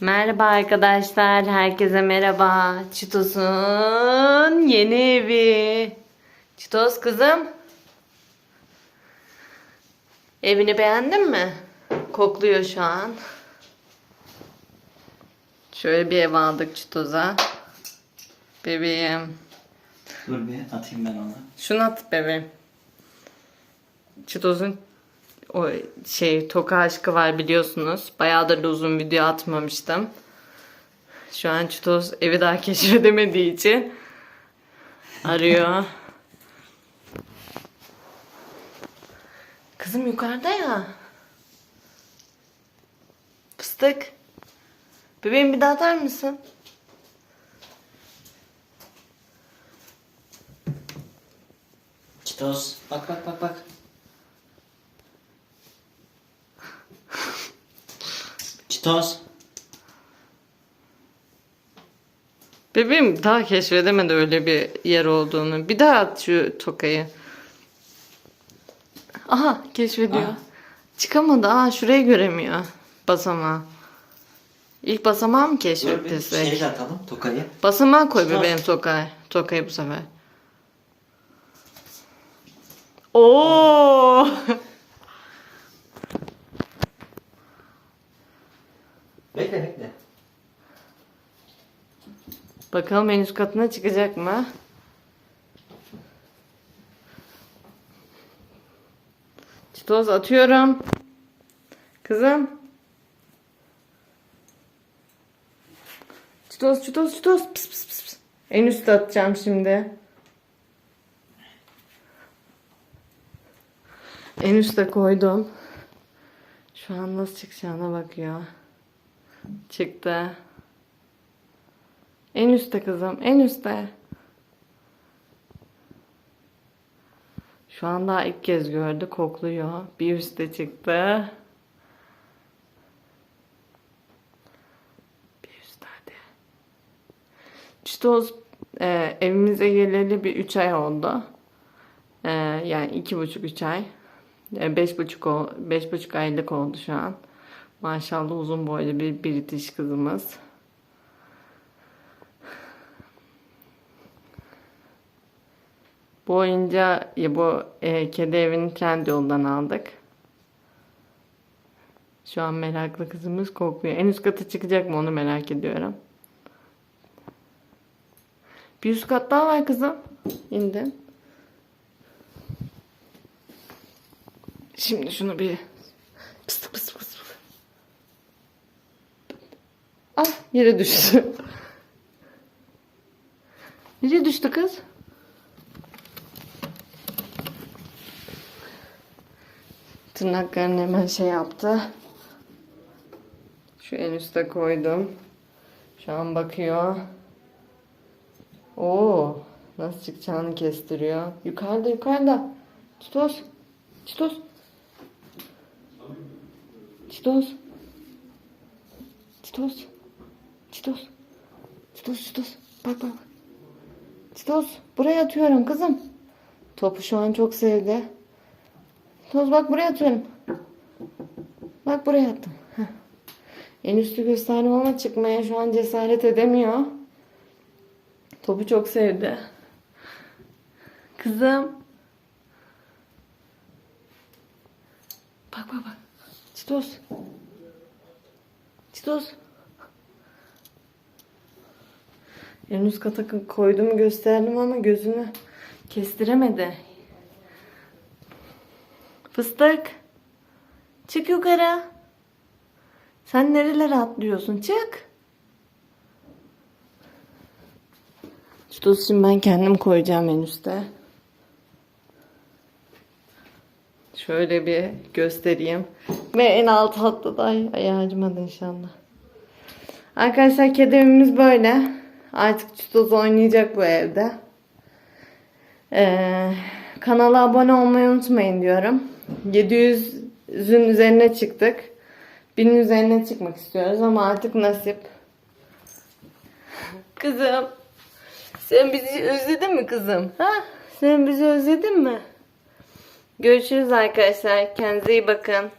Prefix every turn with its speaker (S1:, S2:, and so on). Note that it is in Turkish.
S1: Merhaba arkadaşlar, herkese merhaba. Çitos'un yeni evi. Çitos kızım. Evini beğendin mi? Kokluyor şu an. Şöyle bir ev aldık Çitos'a. Bebeğim.
S2: Dur bir atayım ben onu.
S1: Şunu at bebeğim. Çitos'un o şey toka aşkı var biliyorsunuz. Bayağıdır da uzun video atmamıştım. Şu an Çitos evi daha keşfedemediği için arıyor. Kızım yukarıda ya. Fıstık. Bebeğim bir daha atar mısın?
S2: Çitos. Bak bak bak bak. Çitos.
S1: Bebeğim daha keşfedemedi öyle bir yer olduğunu. Bir daha at şu tokayı. Aha keşfediyor.
S2: Ah.
S1: Çıkamadı. Aa şurayı göremiyor. Basamağı. İlk basamağı mı keşfettirsek?
S2: şey de atalım tokayı.
S1: Basamağı koy
S2: Çıkar.
S1: bebeğim tokayı. Tokayı bu sefer. Oo! Bakalım en üst katına çıkacak mı? Çitoz atıyorum. Kızım. Çitoz, çitoz, çitoz. Pıs, pıs, pıs. En üstte atacağım şimdi. En üste koydum. Şu an nasıl çıkacağına bakıyor. Çıktı. En üstte kızım, en üstte. Şu an daha ilk kez gördü, kokluyor. Bir üste çıktı. Bir üstte hadi. Çitoz e, evimize geleli bir üç ay oldu. E, yani iki buçuk üç ay. E, beş buçuk beş buçuk aylık oldu şu an. Maşallah uzun boylu bir British kızımız. Bu oyuncağı ya bu e, kedi evini kendi yoldan aldık. Şu an meraklı kızımız kokluyor. En üst kata çıkacak mı onu merak ediyorum. Bir üst kat daha var kızım. İndim. Şimdi şunu bir pıs pıs pıs pıs. Ah yere düştü. Nereye düştü kız? Tırnaklarını hemen şey yaptı. Şu en üste koydum. Şu an bakıyor. Oo, nasıl çıkacağını kestiriyor. Yukarıda yukarıda. Çitos. Çitos. Çitos. Çitos. Çitos. Çitos çitos. Bak bak. Çitos. Buraya atıyorum kızım. Topu şu an çok sevdi. Toz bak buraya atıyorum. Bak buraya attım. Heh. En üstü gösterdim ama çıkmaya şu an cesaret edemiyor. Topu çok sevdi. Kızım. Bak bak bak. Çitos. Çitos. En üst kata koydum gösterdim ama gözünü kestiremedi. Fıstık. Çık yukarı. Sen nerelere atlıyorsun? Çık. Çitos şimdi ben kendim koyacağım en üste. Şöyle bir göstereyim. Ve en alt hatta da ay, acımadı inşallah. Arkadaşlar kedi evimiz böyle. Artık Çitos oynayacak bu evde. Ee, kanala abone olmayı unutmayın diyorum. 700'ün üzerine çıktık. 1000'in üzerine çıkmak istiyoruz ama artık nasip. Kızım. Sen bizi özledin mi kızım? Ha? Sen bizi özledin mi? Görüşürüz arkadaşlar. Kendinize iyi bakın.